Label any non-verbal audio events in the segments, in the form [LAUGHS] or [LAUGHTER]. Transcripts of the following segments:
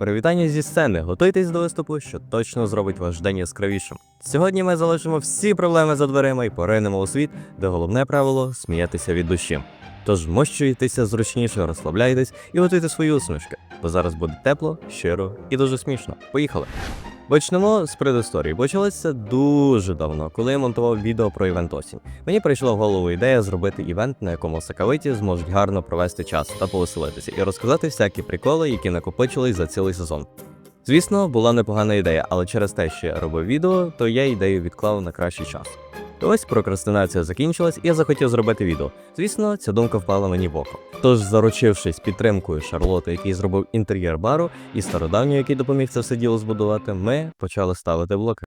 Привітання зі сцени. Готуйтесь до виступу, що точно зробить ваш день яскравішим. Сьогодні ми залишимо всі проблеми за дверима і поринемо у світ, де головне правило сміятися від душі. Тож мощуйтеся зручніше, розслабляйтесь і готуйте свої усмішки, бо зараз буде тепло, щиро і дуже смішно. Поїхали! Почнемо з предісторії. Почалося дуже давно, коли я монтував відео про івент осінь. Мені прийшла в голову ідея зробити івент, на якому сакавиті зможуть гарно провести час та повеселитися, і розказати всякі приколи, які накопичились за цілий сезон. Звісно, була непогана ідея, але через те, що я робив відео, то я ідею відклав на кращий час. Ось прокрастинація закінчилась, і я захотів зробити відео. Звісно, ця думка впала мені в око. Тож, заручившись підтримкою Шарлоти, який зробив інтер'єр бару, і стародавньою, який допоміг це все діло збудувати, ми почали ставити блоки.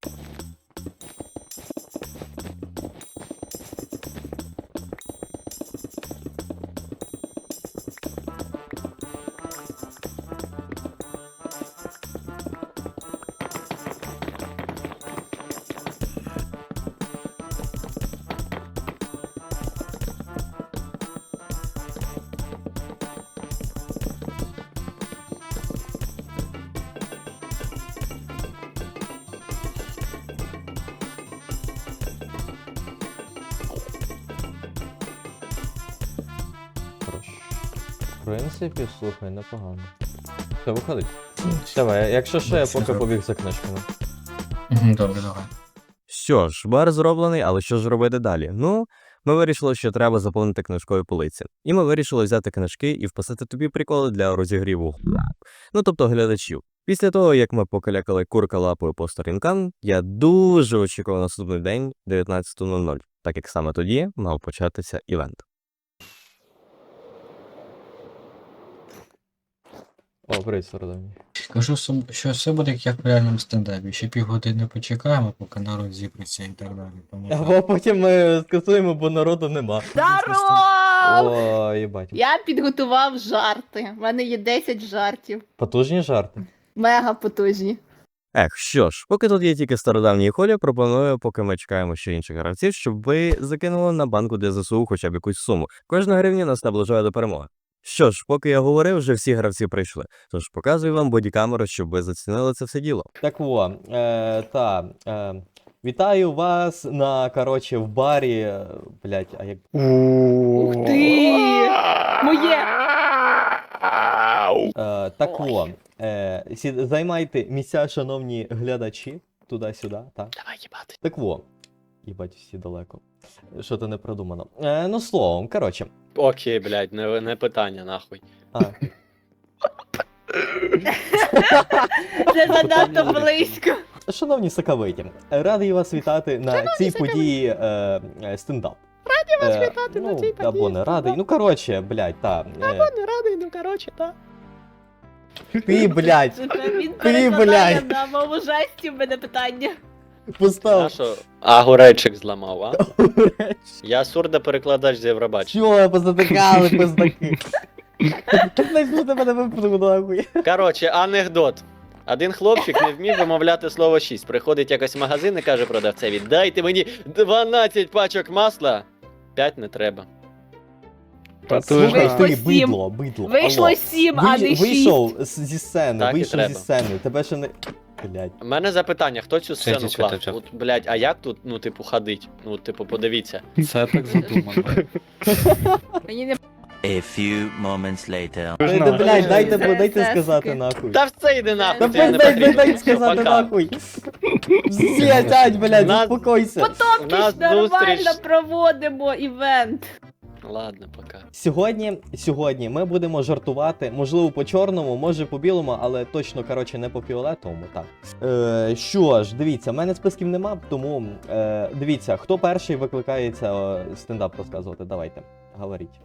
Принципі, слухай, непогано. Все, виходить. Давай, якщо що, я поки побіг за книжками. Добре, давай. Що ж, бар зроблений, але що ж робити далі? Ну, ми вирішили, що треба заповнити книжкою полиці. І ми вирішили взяти книжки і вписати тобі приколи для розігріву. Ну, тобто глядачів. Після того, як ми покалякали курка лапою по сторінкам, я дуже очікував наступний день 19.00, так як саме тоді мав початися івент. О, привіт, Сородовні. Кажу, що все буде як в реальному стендапі. Ще півгодини почекаємо, поки народ зібрається і так далі. Тому так. Або потім ми скасуємо, бо народу нема. Здоров! О, їбать. Я підготував жарти. У мене є 10 жартів. Потужні жарти. Мега потужні. Ех, що ж, поки тут є тільки стародавній холі, пропоную, поки ми чекаємо ще інших гравців, щоб ви закинули на банку для ЗСУ хоча б якусь суму. Кожна гривня нас наближає до перемоги. Що ж, поки я говорив, вже всі гравці прийшли. Тож показую вам бодікамеру, щоб ви зацінили це все діло. Так во, е, та, е, вітаю вас на, короче, в барі. е, Блять, а як. Ух ти! Моє! Е, так во, е, сі- займайте місця, шановні глядачі, туди-сюди, так. Давай їбати. Так во. Їбать, всі далеко. Що то не продумано. Е, ну, словом, коротше. Окей, блядь, не, не питання, нахуй. А, Це занадто близько. шановні соковиті, радий вас вітати на цій події е, е, стендап. Раді вас вітати на цій Або події не радий. Ну, коротше, блядь, та. Е, Не радий, ну коротше, так. ти, блядь, Він перекладає блядь. на мову жестів мене питання. Постав. Нащо? А горечик зламав, а? Я сурдо-перекладач з Євробачення. Чого позатикали, [LAUGHS] пиздаки? Ти мене випадку нахуй. Коротше, анекдот. Один хлопчик не вмів вимовляти слово 6. Приходить якось в магазин і каже продавцеві: дайте мені 12 пачок масла. 5 не треба. Слухай, ти, сім. бидло, бидло. Вийшло алло. 7, а Ви- не 6. Вийшов з- зі сцени, Так і вийшов зі треба. сцени. Тебе ще не. Блядь. У мене запитання, хто цю сцену Святіть, клав? святіть. От, блядь, а як тут, ну, типу, ходить? Ну, типу, подивіться. Це так задумано. [LAUGHS] Мені не A few moments later. Дай, да, блядь, дайте, Це дайте сказати нахуй. Та все йди нахуй, Та ти не блядь, дай, дай, потрібен. дай сказати пока. нахуй. Всі, сядь, блядь, Нас- заспокойся. У нас нормально зустріч. проводимо івент. Ладно, пока. Сьогодні, сьогодні ми будемо жартувати, можливо, по чорному, може по білому, але точно, коротше, не по фіолетовому, так. Е, що ж, дивіться, в мене списків нема, тому е, дивіться, хто перший викликається е, стендап розказувати, давайте, говоріть.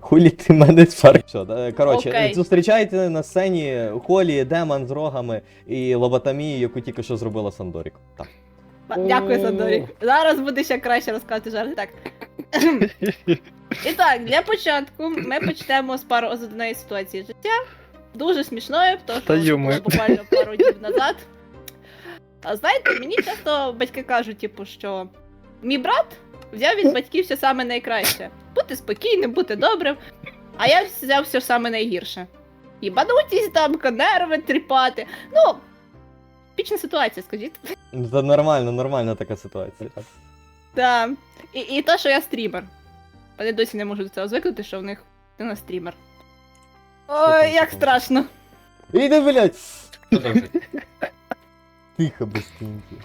Хулі ти мене фар. Що, е, коротше, Окей. зустрічайте на сцені Холі, Демон з рогами і лоботомію, яку тільки що зробила Сандорік. Так. Дякую, Сандорік. Зараз буде ще краще розказати жарти. Так. І так, для початку ми почнемо з пару з однієї ситуації життя. Дуже смішною, тому що було буквально пару днів назад. А знаєте, мені часто батьки кажуть, типу, що мій брат взяв від батьків все саме найкраще. Бути спокійним, бути добрим. А я взяв все саме найгірше. їбанутість там, нерви тріпати. Ну, пічна ситуація, скажіть. Це нормально, нормальна така ситуація. Так. І, і те, що я стрімер. Вони досі не можуть до цього звикнути, що в них дитина стрімер. Ой, як такого? страшно. Іди, блядь! Тихо, безкінки.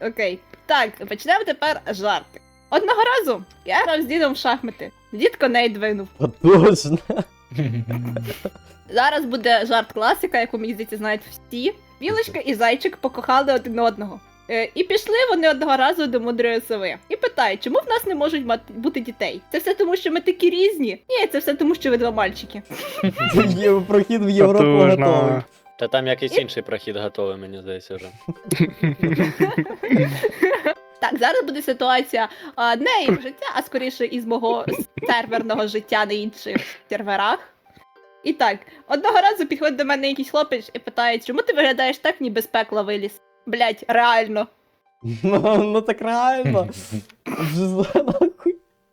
Окей. Так, почнемо тепер жарти. Одного разу я грав з дідом в шахмати. Дід коней двинув. Потужно. [LAUGHS] Зараз буде жарт класика, яку мені здається знають всі. Білочка і зайчик покохали один одного. Е, і пішли вони одного разу до мудрої сови. І питають, чому в нас не можуть мати бути дітей? Це все тому, що ми такі різні? Ні, це все тому, що ви два мальчики. Є прохід в Європу Потужно. готовий. Та там якийсь інший прохід готовий, мені здається вже. [LAUGHS] Так, зараз буде ситуація а, не із життя, а скоріше із мого серверного життя на інших серверах. І так, одного разу підходить до мене якийсь хлопець і питає, чому ти виглядаєш так, ніби з пекла виліз? Блять, реально. Ну, ну так реально.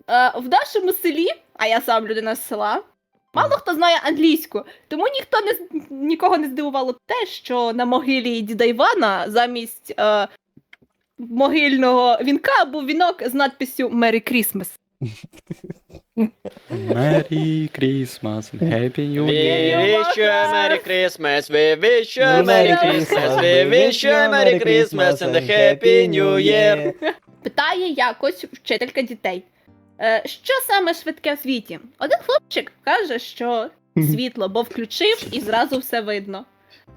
Е, в нашому селі, а я сам людина з села, мало хто знає англійську, тому ніхто не з- нікого не здивувало те, що на могилі діда Івана замість е, могильного вінка був вінок з надписю Merry Christmas. Merry Christmas and Happy New We Year. wish you a Merry Christmas, we wish you a Merry Christmas, we wish you a Merry Christmas and a Happy New Year. Питає якось вчителька дітей. Е, що саме швидке в світі? Один хлопчик каже, що світло, бо включив і зразу все видно.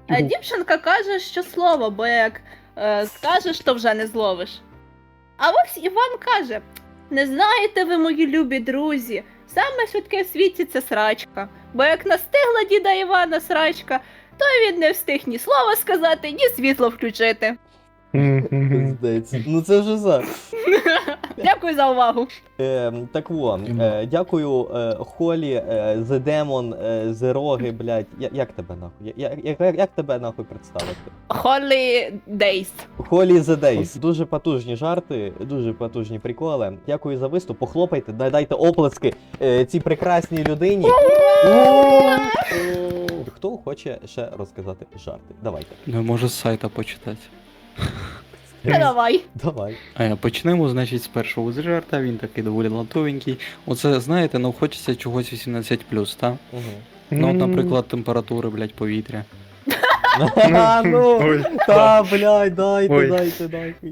А дівчинка каже, що слово, бо як е, скажеш, то вже не зловиш. А ось Іван каже: не знаєте ви, мої любі друзі, саме швидке в світі це срачка. Бо як настигла діда Івана срачка, то він не встиг ні слова сказати, ні світло включити. Пиздець. Ну це вже за. Дякую за увагу. Е, так во, е, дякую е, Холі, е, The Demon, е, The Роги, блядь. Я, як тебе нахуй? Я, я, як, як тебе нахуй представити? Holy Days. Холі The Days. Дуже потужні жарти, дуже потужні приколи. Дякую за виступ. Похлопайте, дай- дайте оплески е, цій прекрасній людині. Хто хоче ще розказати жарти? Давайте. Ну, може з сайта почитати. Та давай. Давай. Почнемо, значить, з першого з жарта, він такий доволі латовенький. Оце, знаєте, ну хочеться чогось 18 так? Угу. Ну, от, наприклад, температури, блядь, повітря. ну, [LAUGHS] Ой. та, блядь, дайте, Ой. дайте, дайте.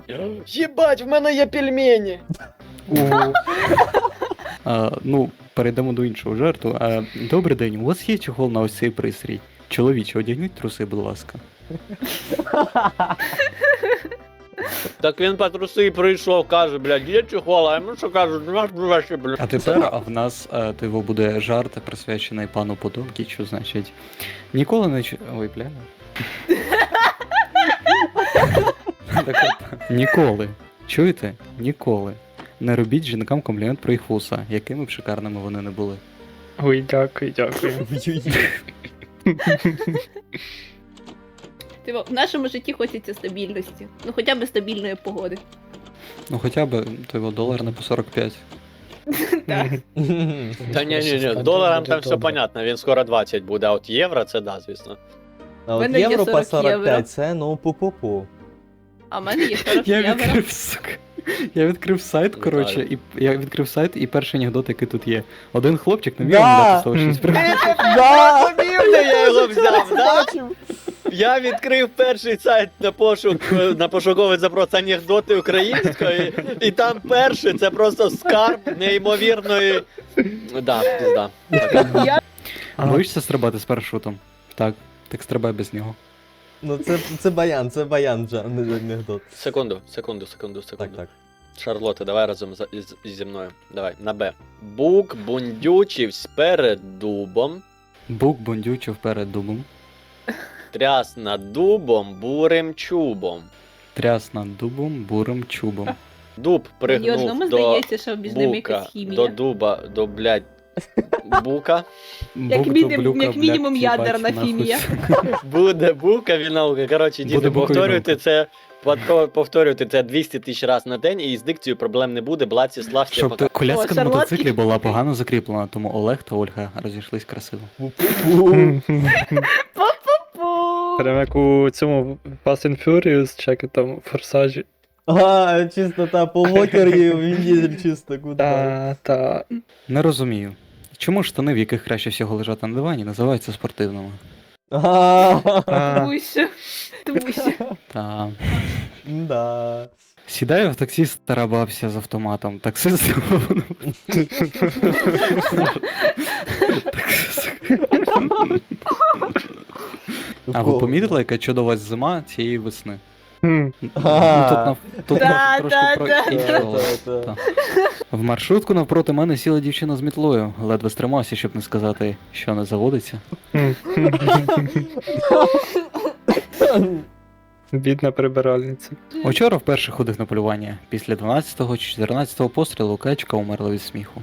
Єбать, в мене є пельмені! А, ну, перейдемо до іншого жарту. А, добрий день, у вас є чохол на ось цей пристрій? Чоловіче, одягніть труси, будь ласка. Так він по труси прийшов, каже, блядь, є чехол, а йому що кажуть, наш ваші, блядь. А тепер а в нас а, тиво буде жарт, присвячений пану Подонкічу, значить. Ніколи не чу... Ой, бля. так от, ніколи. Чуєте? Ніколи. Не робіть жінкам комплімент про їх вуса, якими б шикарними вони не були. Ой, дякую, дякую. [LAUGHS] Типу, в нашому житті хочеться стабільності. Ну хоча б стабільної погоди. Ну хоча б той долар не по 45. [LAUGHS] Так. Та ні, ні, ні, доларам там все понятно, він скоро 20 буде, а от євро це да, звісно. А от мене є євро по 40 45 це ну пу-пу-пу. А в мене є 40 Я євро. відкрив, сука. Я відкрив сайт, коротше, і я відкрив сайт, і перший анекдот, який тут є. Один хлопчик не вмів Да. да. слово щось [LAUGHS] Да! Я його взяв, да? Я відкрив перший сайт на пошук на пошуковий запрос анекдоти української, і там перший це просто скарб неймовірної. Да, пізда. Я Боїшся стрибати з парашутом? Так, так стрибай без нього. Ну це, це баян, це баян вже, анекдот. Секунду, секунду, секунду, секунду. так. Шарлота, давай разом за- із, зі мною. Давай, на Б. Бук бундючивсь перед дубом, Бук бондючив перед дубом, тряс над дубом бурим чубом. тряс над дубом, бурим чубом. Дуб пригнув до здається, що між ними бука, якась до дуба, до, блядь, бука. Бук міні- до блюка, як мінімум, блядь, ядерна нахуй. хімія. [LAUGHS] Буде бука, він наука. Коротше, діти, Буде повторюйте науки. це Повторюйте це 200 тисяч разів на день, і з дикцією проблем не буде. Блаці, слався, Щоб пока. ти- коляска О, на шарлотки. мотоциклі була погано закріплена, тому Олег та Ольга розійшлись красиво. [LAUGHS] Прям як у цьому Fast and Furious, чи як там форсажі. А, чисто та по Вокері, він дізель чисто, [LAUGHS] куди. Та, та. Не розумію. Чому штани, в яких краще всього лежати на дивані, називаються спортивними? Тому що. Тому що. Та Да. сідаю в таксі стара бабця з автоматом. Таксист. [LAUGHS] [LAUGHS] А ви помітили, яка чудова зима цієї весни? Ну, тут трошки про. В маршрутку навпроти мене сіла дівчина з мітлою, ледве стримався, щоб не сказати, що не заводиться. [LAUGHS] Бідна прибиральниця. Учора вперше ходив на полювання. Після 12-го чи 14-го пострілу качка умерла від сміху.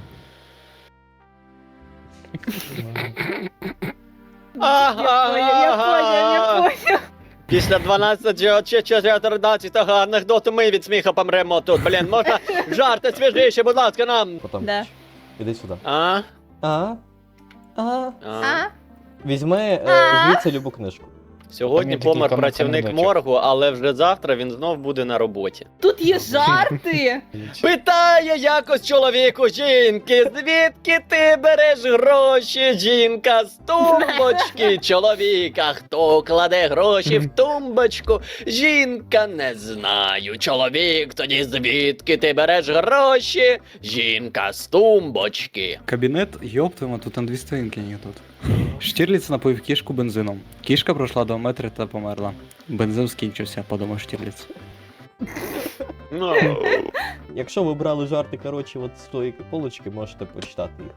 Я поняв, я поняв, я поняв. Після 12 чи 14 анекдоту ми від сміха помремо тут. Блін, можна жарти свіжіші, будь ласка, нам. Потом. Да. Іди сюди. А? А? А? а. А? Візьми е, звідси любу книжку. Сьогодні Там помер працівник моргу, але вже завтра він знов буде на роботі. Тут є жарти. Питає якось чоловіку жінки, звідки ти береш гроші, жінка з тумбочки, [LAUGHS] чоловіка, хто кладе гроші в тумбочку, жінка не знаю, чоловік, тоді звідки ти береш гроші, жінка з тумбочки. Кабінет, йоптимо, тут на дві сторінки ні тут. Штірліц напоїв кішку бензином. Кішка пройшла до метри та померла. Бензин скінчився, подумав Штірліц. Ну, Якщо ви брали жарти, коротше, от з тої полочки, можете почитати їх.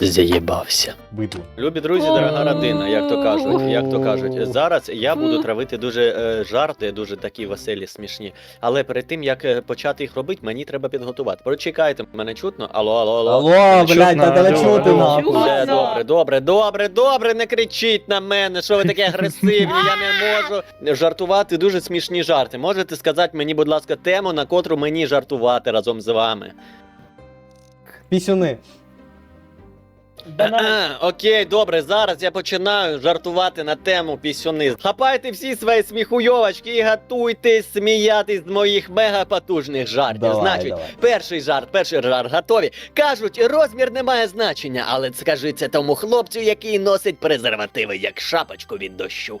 Заєбався. Бидло. Любі друзі, дорога родина, як то кажуть, як то кажуть. Зараз я буду травити дуже е, жарти, дуже такі веселі, смішні. Але перед тим як е, почати їх робити, мені треба підготувати. Прочекайте, мене чутно? Алло, алло, алло. Алло, Мене блядь, чутно, та тебе алло, чути нахуй. Чутно. Добре, добре, добре, добре, не кричіть на мене, що ви такі агресивні, я не [LAUGHS] можу жартувати дуже смішні жарти. Можете сказати мені, будь ласка, тему, на котру мені жартувати разом з вами. Пісюни. Е-е, Окей, добре, зараз я починаю жартувати на тему пісюни. Хапайте всі свої сміхуйовочки і готуйтесь сміятись з моїх мегапотужних жартів. Давай, Значить, давай. перший жарт, перший жарт готові. Кажуть, розмір не має значення, але скажи це тому хлопцю, який носить презервативи як шапочку від дощу.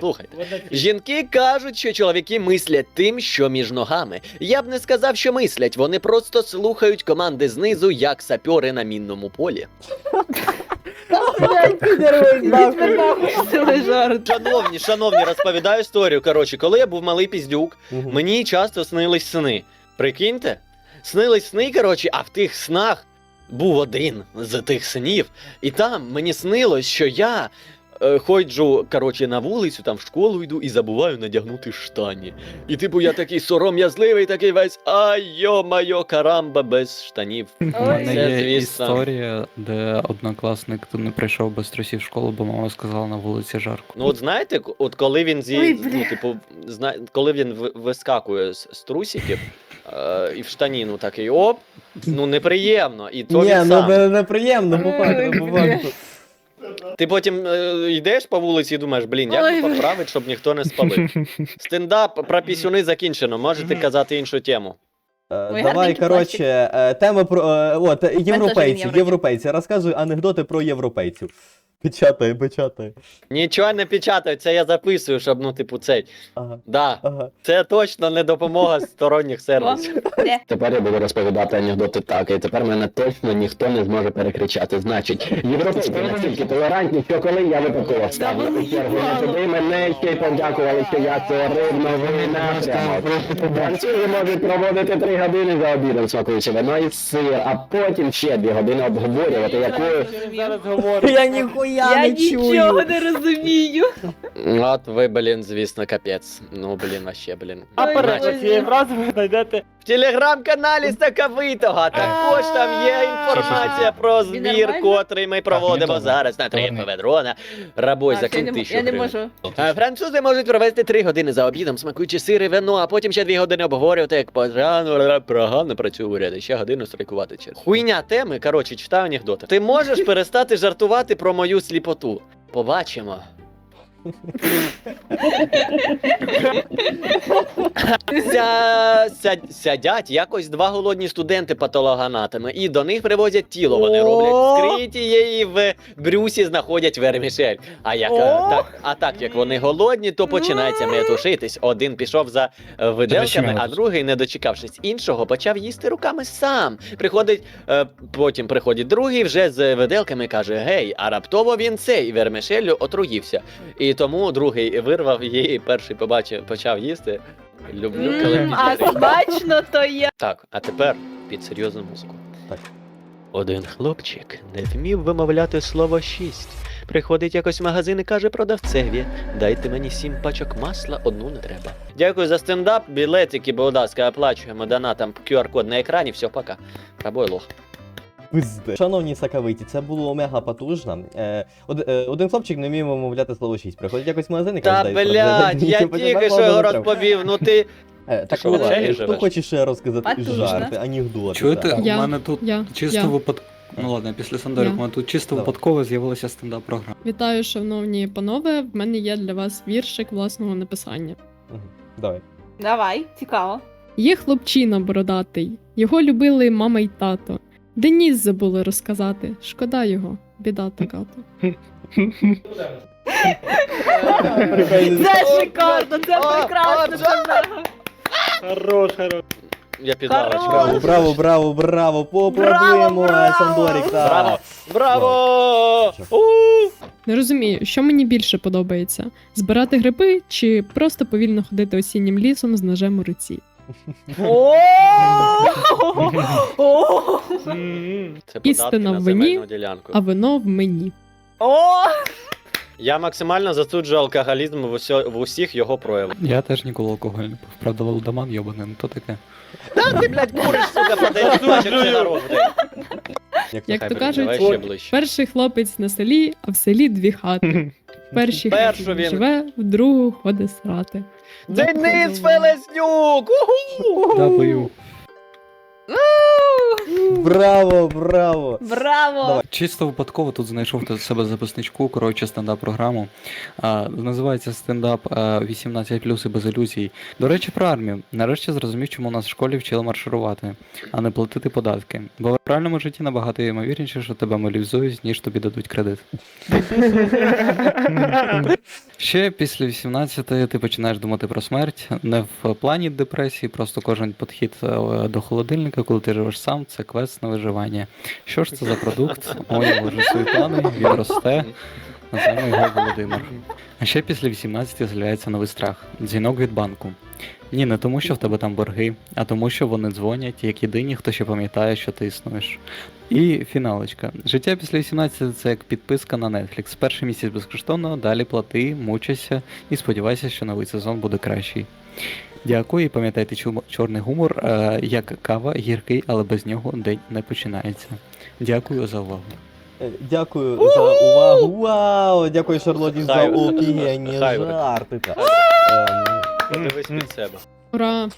Слухайте. Жінки кажуть, що чоловіки мислять тим, що між ногами. Я б не сказав, що мислять, вони просто слухають команди знизу, як сапьори на мінному полі. Шановні, шановні, розповідаю історію. Коротше, коли я був малий піздюк, мені часто снились сни. Прикиньте? Снились сни, коротше, а в тих снах був один з тих снів. І там мені снилось, що я ходжу, коротше, на вулицю, там в школу йду і забуваю надягнути штані. І типу я такий сором'язливий, такий весь ай йо-майо, карамба без штанів. У мене Це, є історія, де однокласник не прийшов без трусів в школу, бо мама сказала на вулиці жарко. Ну, от знаєте, от коли він зі, ну, типу, зна, коли він вискакує з, з трусиків е, і в штаніну такий оп, ну неприємно. І то Ні, він ну сам. неприємно, по факту, по факту. Ти потім е, йдеш по вулиці і думаєш, блін, як Ой, би поправити, щоб ніхто не спалив. [LAUGHS] Стендап про пісюни закінчено. Можете казати іншу тему. Е, Ой, Давай, гарненький коротше, е, тема про. е, От, європейці, європейці. європейці. Розказуй анекдоти про європейців. Печатай, печатай. Нічого не печатаю, це я записую, щоб, ну, типу, цей. Ага, Да, ага. це точно не допомога сторонніх сервісів. Де? Тепер я буду розповідати анекдоти так, і тепер мене точно ніхто не зможе перекричати. Значить, європейці настільки толерантні, що коли я випадково ставлю у чергу не туди, мене ще й подякували, що я це рибно напрямок. Французи можуть проводити три години за обідом, смакуючи вино і сир, а потім ще дві години обговорювати, якою Я ніхуя Я не нічого чую. не розумію. От ви, блін, звісно, капець. Ну, блін, вообще, блін. А перед Значить, цією фразою ви знайдете В телеграм-каналі Стаковитого також там є інформація про збір, котрий ми проводимо зараз на три Добре. паведрона. Рабой за я тисячу я не можу. Французи можуть провести три години за обідом, смакуючи сир і вино, а потім ще дві години обговорювати, як погано, погано працює уряд, і ще годину страйкувати через. Хуйня теми, коротше, читаю анекдоти. Ти можеш перестати жартувати про мою сліпоту. Побачимо. Ся... ся... Сядять якось два голодні студенти патологоанатоми, і до них привозять тіло. Вони роблять вскриття і в брюсі знаходять вермішель. А як е, так, а так як вони голодні, то починається метушитись. Один пішов за е, виделками, а другий, не дочекавшись іншого, почав їсти руками сам. Приходить, е, потім приходить другий вже з виделками, каже: Гей, а раптово він цей вермішелю отруївся. І тому другий вирвав її, перший побачив, почав їсти. Люблю, коли М, А смачно то є. Так, а тепер під серйозну музику. Так. Один хлопчик не вмів вимовляти слово шість. Приходить якось в магазин і каже продавцеві: дайте мені сім пачок масла, одну не треба. Дякую за стендап. Білетики, будь ласка, оплачуємо донатом QR-код на екрані. Все, пока. Пробой лох. Пизде. Шановні сакавиті, це було мега потужно. Е, од- е, один хлопчик не вмів вимовляти слово 6. Приходить якось в магазин і Та каже, «Дай блядь, я тільки що його розповів. Ну ти. Е, Так, що, в Чехії хто живеш? хоче ще розказати Потужно. жарти, анекдоти? Чуєте, у Я. мене тут Я. чисто Я. випадково. Ну ладно, після Сандорі, Я. у мене тут чисто Давай. випадково з'явилася стендап-програма. Вітаю, шановні панове. В мене є для вас віршик власного написання. Мгм. Давай. Давай, цікаво. Є хлопчина бородатий, його любили мама й тато. Деніс забули розказати. Шкода його, біда така то. Це шикарно, це прекрасно. Хорош, хорош. Я. Хорош. Браво, браво, браво, браво, поаплодуємо, браво! Сандорік. Браво! Браво! Не розумію, що мені більше подобається: збирати гриби чи просто повільно ходити осіннім лісом з ножем у руці. О! О! Істина на в земельну ділянку. А вино в мені. О! Я максимально засуджую алкоголізм в, усьо- в усіх його проявах. Я теж ніколи алкоголь не пив. Правда, Володаман йобаний, ну то таке. Та ти, блядь, куриш, сука, по 10 пачок це народ, блядь. Як то кажуть, давай ще ближче. перший хлопець на селі, а в селі дві хати. [LAUGHS] В першій Першу хаті він- живе, в другу ходить срати. Денис Фелеснюк! Уху! W. Браво, браво. Браво! Чисто випадково тут знайшов до себе записничку, коротше, стендап-програму. А, називається стендап 18 і без ілюзій. До речі, про армію. Нарешті зрозумів, чому нас в школі вчили марширувати, а не платити податки. Бо в реальному житті набагато ймовірніше, що тебе мобілізують, ніж тобі дадуть кредит. Ще після 18 ти починаєш думати про смерть. Не в плані депресії, просто кожен підхід е, до холодильника, коли ти живеш сам, це квест на виживання. Що ж це за продукт? Ой, я свої плани, він росте. Називаємо його Володимир. А ще після 18 з'являється новий страх дзвінок від банку. Ні, не тому, що в тебе там борги, а тому, що вони дзвонять, як єдині, хто ще пам'ятає, що ти існуєш. І фіналочка. Життя після 18 це як підписка на Netflix. Перший місяць безкоштовно, далі плати, мучайся і сподівайся, що новий сезон буде кращий. Дякую і пам'ятайте чорний гумор, е, як кава, гіркий, але без нього день не починається. Дякую за увагу. Е, Дякую за увагу. Вау! Дякую, Шарлоті, за офігенні жарти. Ем, Подивись під себе. Ура!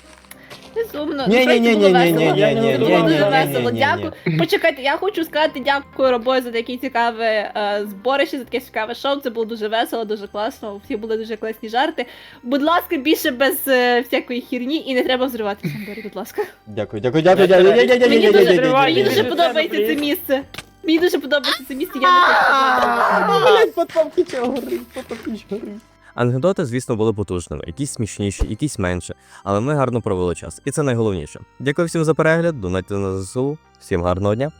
Безумно. Ні, ні, ні, ні, ні, ні, ні, ні, ні, дуже ні, весело. ні, ні, Дякую. Почекайте, я хочу сказати дякую Робою за таке цікаве е, зборище, за таке цікаве шоу. Це було дуже весело, дуже класно. Всі були дуже класні жарти. Будь ласка, більше без е, всякої хірні і не треба взриватися, Борі, будь ласка. Дякую, дякую, дякую, дякую. Мені дуже, подобається це місце. Мені дуже подобається це місце, я не хочу. Блять, потомки чого горить, потомки чого горить. Анекдоти, звісно, були потужними, якісь смішніші, якісь менше, але ми гарно провели час, і це найголовніше. Дякую всім за перегляд, донайте на ЗСУ, всім гарного дня.